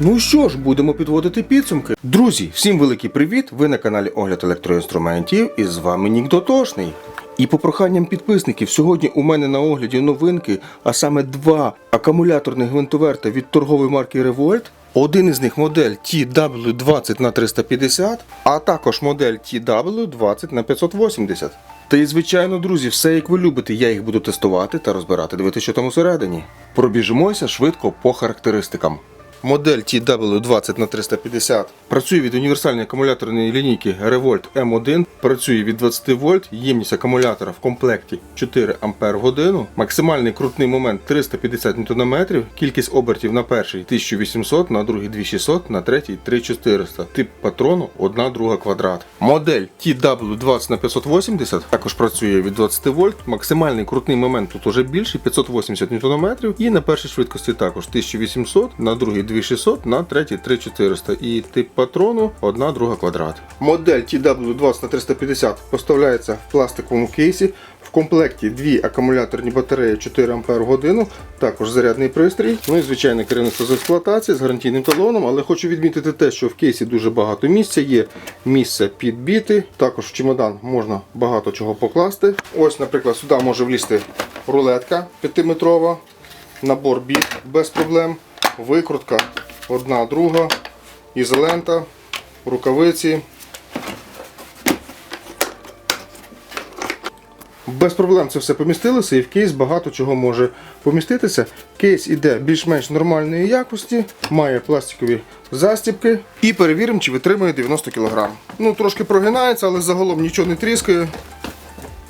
Ну що ж, будемо підводити підсумки. Друзі, всім великий привіт! Ви на каналі Огляд електроінструментів і з вами Нік Дотошний. І по проханням підписників, сьогодні у мене на огляді новинки, а саме два акумуляторних гвинтоверта від торгової марки Revolt. Один із них модель TW20 на 350, а також модель TW20 на 580. Та і звичайно, друзі, все як ви любите, я їх буду тестувати та розбирати, дивитися, що там усередині. Пробіжимося швидко по характеристикам. Модель TW20 на 350 працює від універсальної акумуляторної лінійки Revolt M1, працює від 20 вольт, ємність акумулятора в комплекті 4 Ампер годину, максимальний крутний момент 350 Нм, кількість обертів на перший 1800, на другий 2600, на третій 3400. Тип патрону 1 друга квадрат. Модель TW20 на 580 також працює від 20 вольт, максимальний крутний момент тут уже більший 580 Нм і на першій швидкості також 1800, на другій 2600, на третій 3400 і тип патрону 1 друга квадрат. Модель TW20 на 350 поставляється в пластиковому кейсі. В комплекті дві акумуляторні батареї 4 Ампер-годину, також зарядний пристрій. Ну і звичайне керівництво з експлуатації з гарантійним талоном. Але хочу відмітити те, що в кейсі дуже багато місця є. Місце підбіти. Також в чемодан можна багато чого покласти. Ось, наприклад, сюди може влізти рулетка 5-метрова, набор біт без проблем, викрутка одна друга, ізолента, рукавиці. Без проблем це все помістилося і в кейс багато чого може поміститися. Кейс іде більш-менш нормальної якості, має пластикові застібки і перевіримо, чи витримує 90 кг. Ну, трошки прогинається, але загалом нічого не тріскає.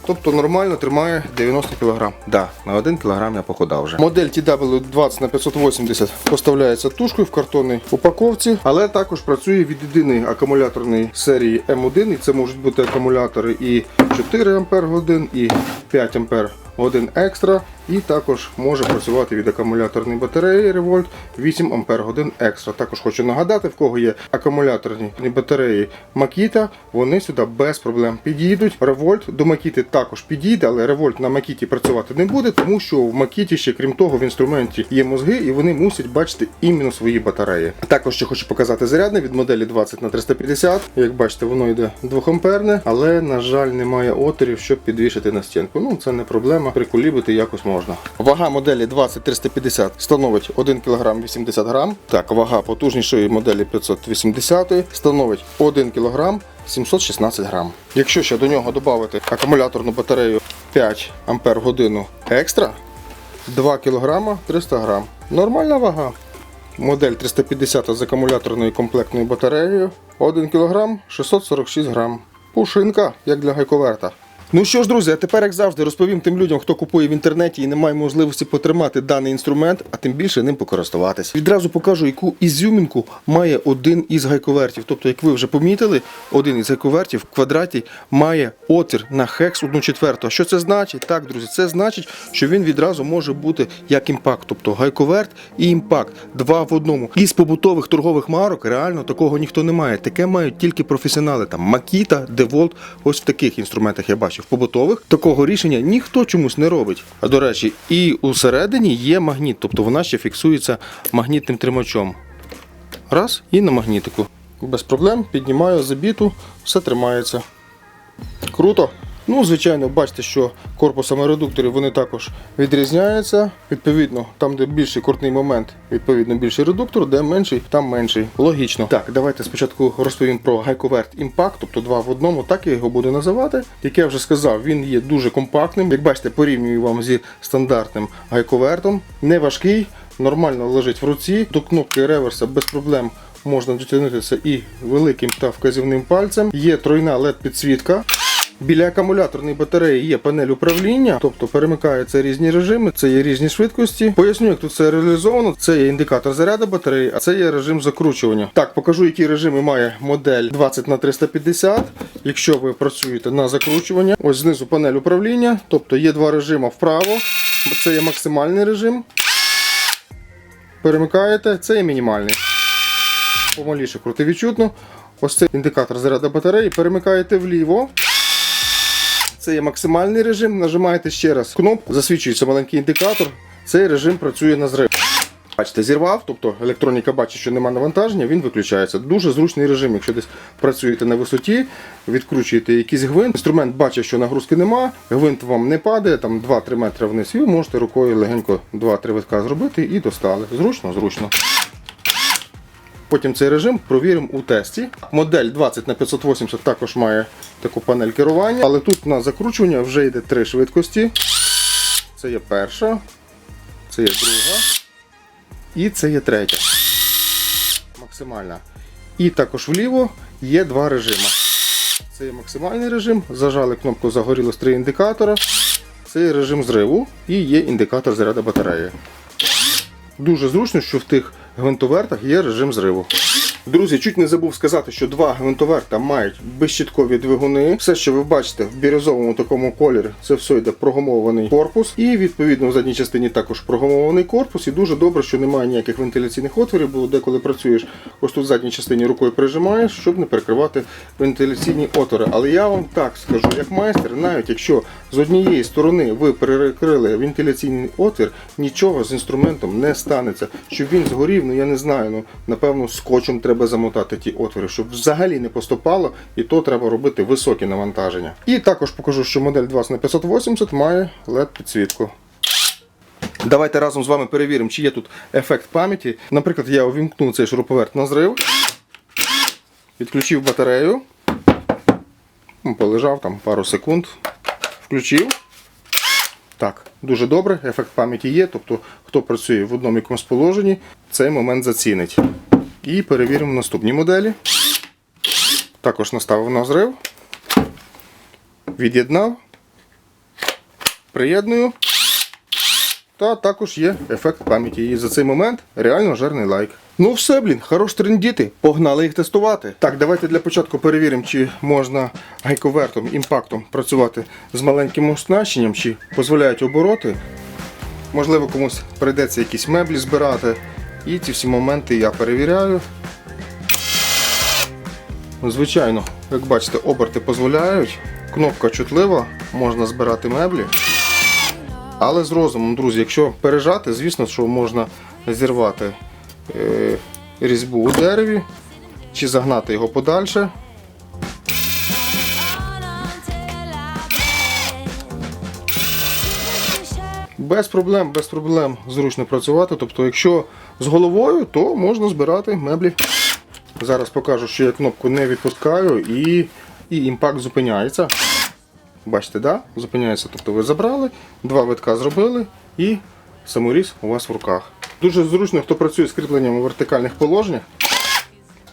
Тобто нормально тримає 90 кг. Да, на 1 кг я похудав вже. Модель TW20 на 580 поставляється тушкою в картонній упаковці, але також працює від єдиної акумуляторної серії М1. І це можуть бути акумулятори і 4 Ампер годин, і 5 Ампер годин екстра. І також може працювати від акумуляторної батареї Revolt 8 Ампер годин екстра. Також хочу нагадати, в кого є акумуляторні батареї Makita, вони сюди без проблем підійдуть. Revolt до Makita також підійде, але Revolt на Makita працювати не буде, тому що в Makita ще, крім того, в інструменті є мозги і вони мусять бачити іменно свої батареї. Також ще хочу показати зарядне від моделі 20 на 350. Як бачите, воно йде 2 амперне, але на жаль, немає отворів, щоб підвішати на стінку. Ну це не проблема. Прикулібити якось можна. Вага моделі 20-350 становить 1 кг 80 г. Так, вага потужнішої моделі 580 становить 1 кг 716 грам. Якщо ще до нього додати акумуляторну батарею 5 Ампер годину екстра, 2 кг 300 грам. Нормальна вага. Модель 350 з акумуляторною комплектною батареєю 1 кг 646 грам. Пушинка, як для гайковерта. Ну що ж, друзі, а тепер, як завжди, розповім тим людям, хто купує в інтернеті і не має можливості потримати даний інструмент, а тим більше ним покористуватись. Відразу покажу, яку ізюмінку має один із гайковертів. Тобто, як ви вже помітили, один із гайковертів в квадраті має отвір на хекс 1 четверту. Що це значить? Так, друзі, це значить, що він відразу може бути як імпакт, тобто гайковерт і імпакт. Два в одному. Із побутових торгових марок реально такого ніхто не має. Таке мають тільки професіонали. Там Makita, DeWalt, ось в таких інструментах я бачу. В побутових такого рішення ніхто чомусь не робить. А до речі, і усередині є магніт, тобто вона ще фіксується магнітним тримачом. Раз і на магнітику. Без проблем піднімаю забіту, все тримається. Круто. Ну, звичайно, бачите, що корпусами редукторів вони також відрізняються. Відповідно, там, де більший крутний момент, відповідно більший редуктор, де менший, там менший. Логічно. Так, давайте спочатку розповім про гайковерт Impact, тобто два в одному, так я його буду називати. Як я вже сказав, він є дуже компактним. Як бачите, порівнюю вам зі стандартним гайковертом. Не важкий, нормально лежить в руці. До кнопки реверса без проблем. Можна дотягнутися і великим та вказівним пальцем. Є тройна led підсвітка. Біля акумуляторної батареї є панель управління, тобто перемикаються різні режими, це є різні швидкості. Поясню, як тут це реалізовано. Це є індикатор заряду батареї, а це є режим закручування. Так, покажу, які режими має модель 20 на 350. Якщо ви працюєте на закручування, ось знизу панель управління, тобто є два режими вправо. Це є максимальний режим. Перемикаєте, це є мінімальний. Помаліше крути відчутно. Ось це індикатор заряду батареї. Перемикаєте вліво. Це є максимальний режим. Нажимаєте ще раз кнопку, засвічується маленький індикатор. Цей режим працює на зрив. Бачите, зірвав, тобто електроніка бачить, що немає навантаження, він виключається. Дуже зручний режим, якщо десь працюєте на висоті, відкручуєте якийсь гвинт. Інструмент бачить, що нагрузки нема, гвинт вам не падає, там 2-3 метри вниз, і ви можете рукою легенько 2-3 витка зробити і достали. Зручно, зручно. Потім цей режим провіримо у тесті. Модель 20 на 580 також має таку панель керування, але тут на закручування вже йде три швидкості. Це є перша, це є друга і це є третя. Максимальна. І також вліво є два режими. Це є максимальний режим. Зажали кнопку загорілось три індикатора. Це є режим зриву і є індикатор заряду батареї. Дуже зручно, що в тих гвинтовертах є режим зриву. Друзі, чуть не забув сказати, що два гвинтоверта мають безщіткові двигуни. Все, що ви бачите в бірюзовому такому кольорі, це все йде прогумований корпус. І відповідно в задній частині також прогумований корпус. І дуже добре, що немає ніяких вентиляційних отворів, бо деколи працюєш, ось тут в задній частині рукою прижимаєш, щоб не перекривати вентиляційні отвори. Але я вам так скажу, як майстер, навіть якщо з однієї сторони ви перекрили вентиляційний отвір, нічого з інструментом не станеться. Щоб він згорів, ну я не знаю, ну напевно скотчем треба замотати ті отвори, щоб взагалі не поступало, і то треба робити високі навантаження. І також покажу, що модель 20 на 580 має LED підсвітку. Давайте разом з вами перевіримо, чи є тут ефект пам'яті. Наприклад, я увімкнув цей шуруповерт на зрив, відключив батарею, Ну, полежав там пару секунд, включив. Так, дуже добре, ефект пам'яті є, тобто хто працює в одному якомусь положенні, цей момент зацінить. І перевіримо наступні моделі. Також наставив на зрив, від'єднав, приєдную. Та також є ефект пам'яті. І за цей момент реально жирний лайк. Ну все, блін, хорош трендіти, погнали їх тестувати. Так, давайте для початку перевіримо, чи можна гайковертом, імпактом працювати з маленьким оснащенням, чи дозволяють обороти. Можливо, комусь прийдеться якісь меблі збирати. І ці всі моменти я перевіряю. Звичайно, як бачите, оберти дозволяють. Кнопка чутлива, можна збирати меблі. Але з розумом, друзі, якщо пережати, звісно, що можна зірвати е, різьбу у дереві чи загнати його подальше. Без проблем, без проблем зручно працювати. Тобто, якщо з головою, то можна збирати меблі. Зараз покажу, що я кнопку не відпускаю і, і імпакт зупиняється. Бачите, да? зупиняється. Тобто ви забрали, два витка зробили і саморіз у вас в руках. Дуже зручно, хто працює з кріпленням у вертикальних положеннях.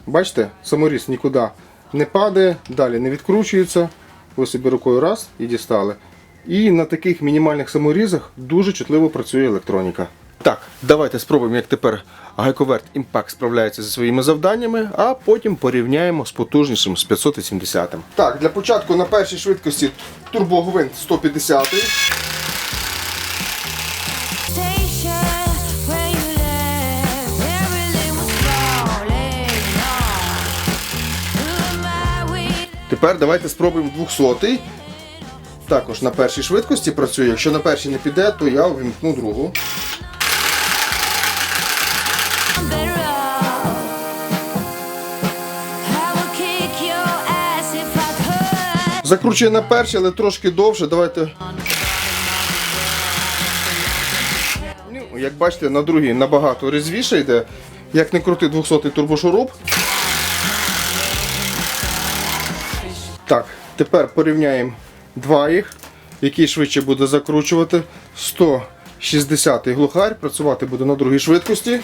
Бачите, саморіз нікуди не падає, далі не відкручується. Ви собі рукою раз і дістали. І на таких мінімальних саморізах дуже чутливо працює електроніка. Так, давайте спробуємо, як тепер гайковерт Impact справляється зі своїми завданнями, а потім порівняємо з потужнішим з 570. Так, для початку на першій швидкості турбогвинт 150. Station where you left, everything was falling off. Who am I with? Тепер давайте спробуємо 200. Також на першій швидкості працює. Якщо на першій не піде, то я увімкну другу. Закручує на першій, але трошки довше. Давайте. Ну, як бачите, на другій набагато різвіше йде. Як не крути 200-й турбошуруп. Так, тепер порівняємо два їх, який швидше буде закручувати. 160 глухарь, працювати буде на другій швидкості.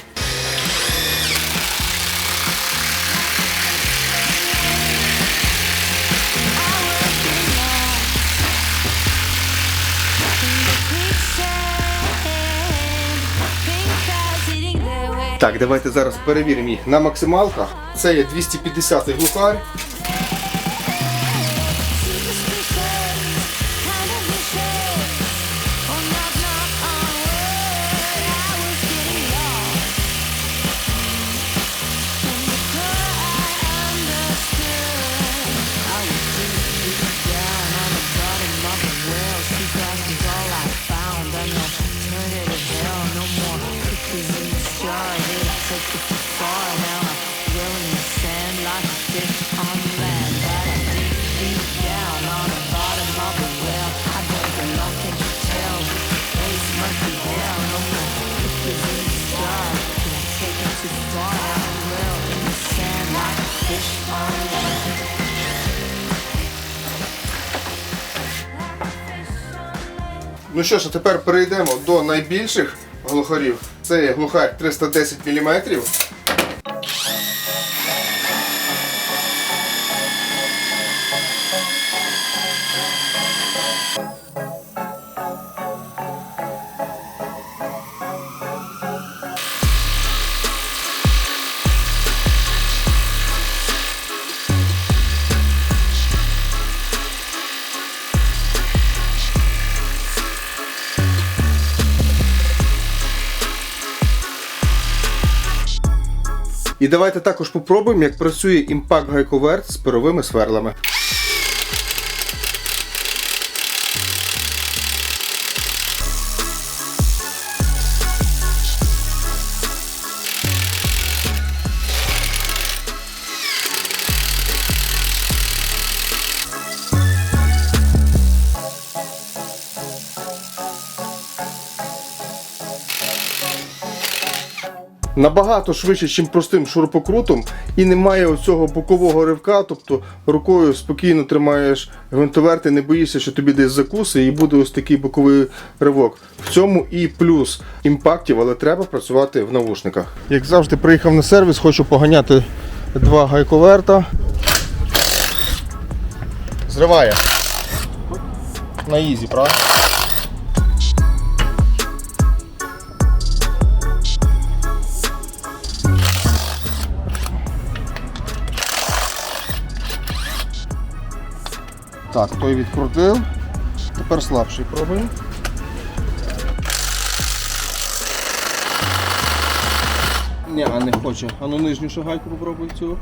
Так, давайте зараз перевіримо їх на максималках. Це є 250 глухарь. Ну що ж, а тепер перейдемо до найбільших глухарів. Це є глухар 310 мм. І давайте також попробуємо, як працює імпакт гайковерт з пировими сверлами. Набагато швидше, ніж простим шурупокрутом, і немає оцього бокового ривка, тобто рукою спокійно тримаєш гвинтоверти, не боїшся, що тобі десь закуси, і буде ось такий боковий ривок. В цьому і плюс імпактів, але треба працювати в навушниках. Як завжди, приїхав на сервіс, хочу поганяти два гайковерта. Зриває. На ізі, правда? Так, той відкрутив. Тепер слабший пробуємо. Ні, не хоче. А ну нижню шагайку попробуй цю.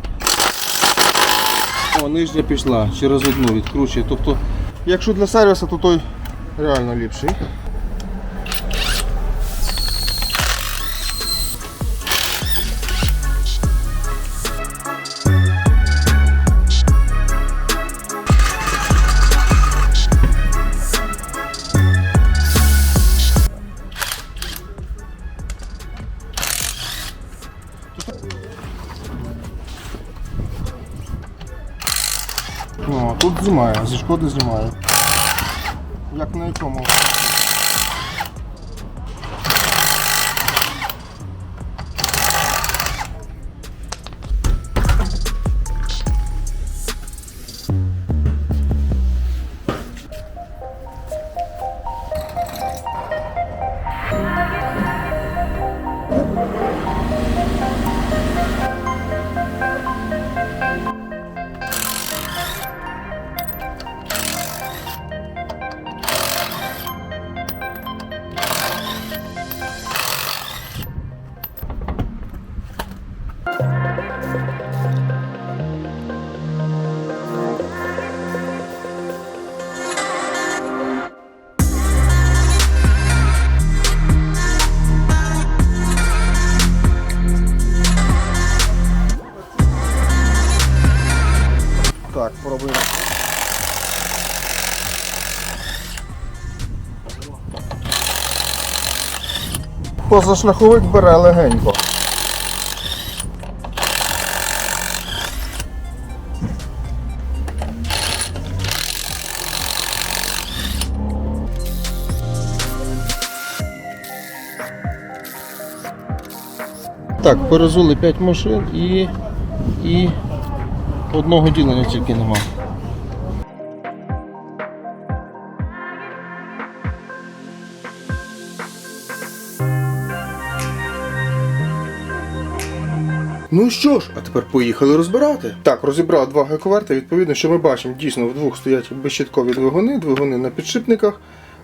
О, нижня пішла, через одну відкручує. Тобто, якщо для сервіса, то той реально ліпший. Знімаю, зі шкоди знімаю. Як на якому? Позашляховик бере легенько. Так, перезули 5 машин і, і одного ділення тільки нема. Ну що ж, а тепер поїхали розбирати. Так, розібрав два гайковерти. Відповідно, що ми бачимо, дійсно в двох стоять безщиткові двигуни, двигуни на підшипниках.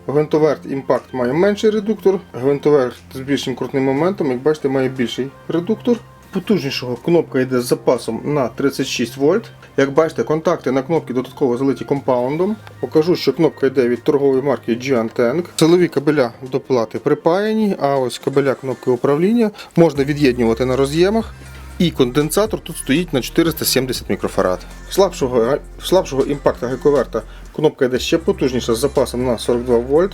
Гвинтоверт імпакт має менший редуктор, гвинтоверт з більшим крутним моментом, як бачите, має більший редуктор. Потужнішого кнопка йде з запасом на 36 вольт. Як бачите, контакти на кнопки додатково залиті компаундом. Покажу, що кнопка йде від торгової марки Giant Tank. Силові кабеля до плати припаяні, а ось кабеля кнопки управління можна від'єднувати на роз'ємах. І конденсатор тут стоїть на 470 мікрофарад. Слабшого, слабшого імпакта гайковерта кнопка йде ще потужніша з запасом на 42 вольт.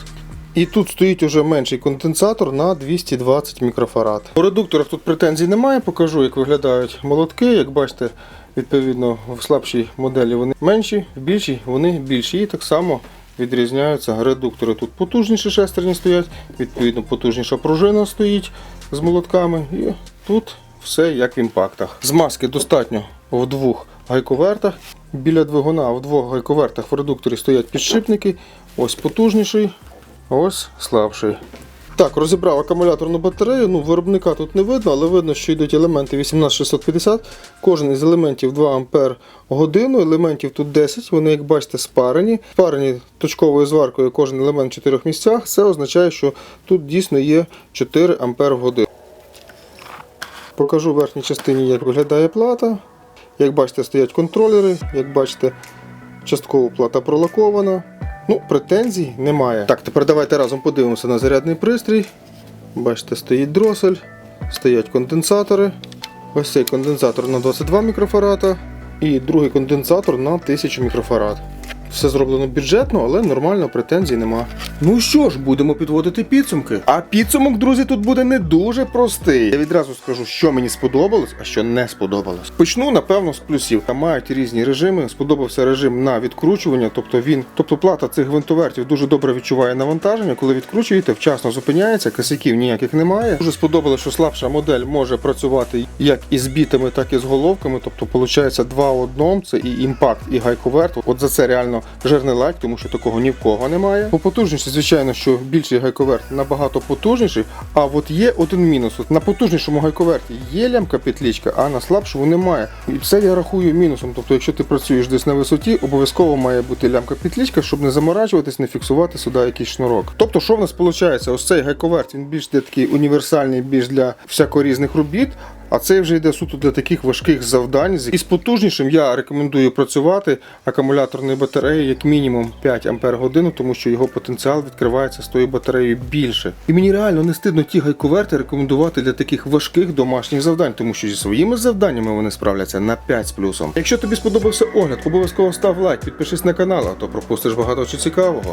І тут стоїть уже менший конденсатор на 220 мікрофарад. У редукторах тут претензій немає, покажу, як виглядають молотки. Як бачите, відповідно в слабшій моделі вони менші, в більшій вони більші. І так само відрізняються редуктори. Тут потужніші шестерні стоять, відповідно потужніша пружина стоїть з молотками. І тут все як в імпактах. Змазки достатньо в двох гайковертах. Біля двигуна в двох гайковертах в редукторі стоять підшипники. Ось потужніший, ось слабший. Так, розібрав акумуляторну батарею. Ну, виробника тут не видно, але видно, що йдуть елементи 18650. Кожен із елементів 2 Ампер годину. Елементів тут 10. Вони, як бачите, спарені. Спарені точковою зваркою кожен елемент в чотирьох місцях. Це означає, що тут дійсно є 4 Ампер в годину. Покажу в верхній частині, як виглядає плата. Як бачите, стоять контролери. Як бачите, частково плата пролакована. Ну, претензій немає. Так, тепер давайте разом подивимося на зарядний пристрій. Бачите, стоїть дросель, стоять конденсатори. Ось цей конденсатор на 22 мікрофарада і другий конденсатор на 1000 мікрофарад. Все зроблено бюджетно, але нормально, претензій нема. Ну що ж, будемо підводити підсумки. А підсумок, друзі, тут буде не дуже простий. Я відразу скажу, що мені сподобалось, а що не сподобалось. Почну, напевно, з плюсів. Мають різні режими. Сподобався режим на відкручування, тобто він, тобто плата цих гвинтовертів дуже добре відчуває навантаження. Коли відкручуєте, вчасно зупиняється, косяків ніяких немає. Дуже сподобалося, що слабша модель може працювати як із бітами, так і з головками. Тобто, виходить, два в одному. Це і імпакт, і гайковерт. От за це реально лайк, тому що такого ні в кого немає. По потужності, звичайно, що більший гайковерт набагато потужніший. А от є один мінус. От на потужнішому гайковерті є лямка петлічка, а на слабшому немає. І це я рахую мінусом. Тобто, якщо ти працюєш десь на висоті, обов'язково має бути лямка петлічка, щоб не заморачуватись, не фіксувати сюди якийсь шнурок. Тобто, що в нас виходить? Ось цей гайковерт він більш такий універсальний, більш для всякорізних робіт. А це вже йде суто для таких важких завдань. І з потужнішим я рекомендую працювати акумуляторною батареєю як мінімум 5 Ампер годину, тому що його потенціал відкривається з тою батареєю більше. І мені реально не стидно ті гайковерти рекомендувати для таких важких домашніх завдань, тому що зі своїми завданнями вони справляться на 5 з плюсом. Якщо тобі сподобався огляд, обов'язково став лайк, підпишись на канал, а то пропустиш багато чого цікавого.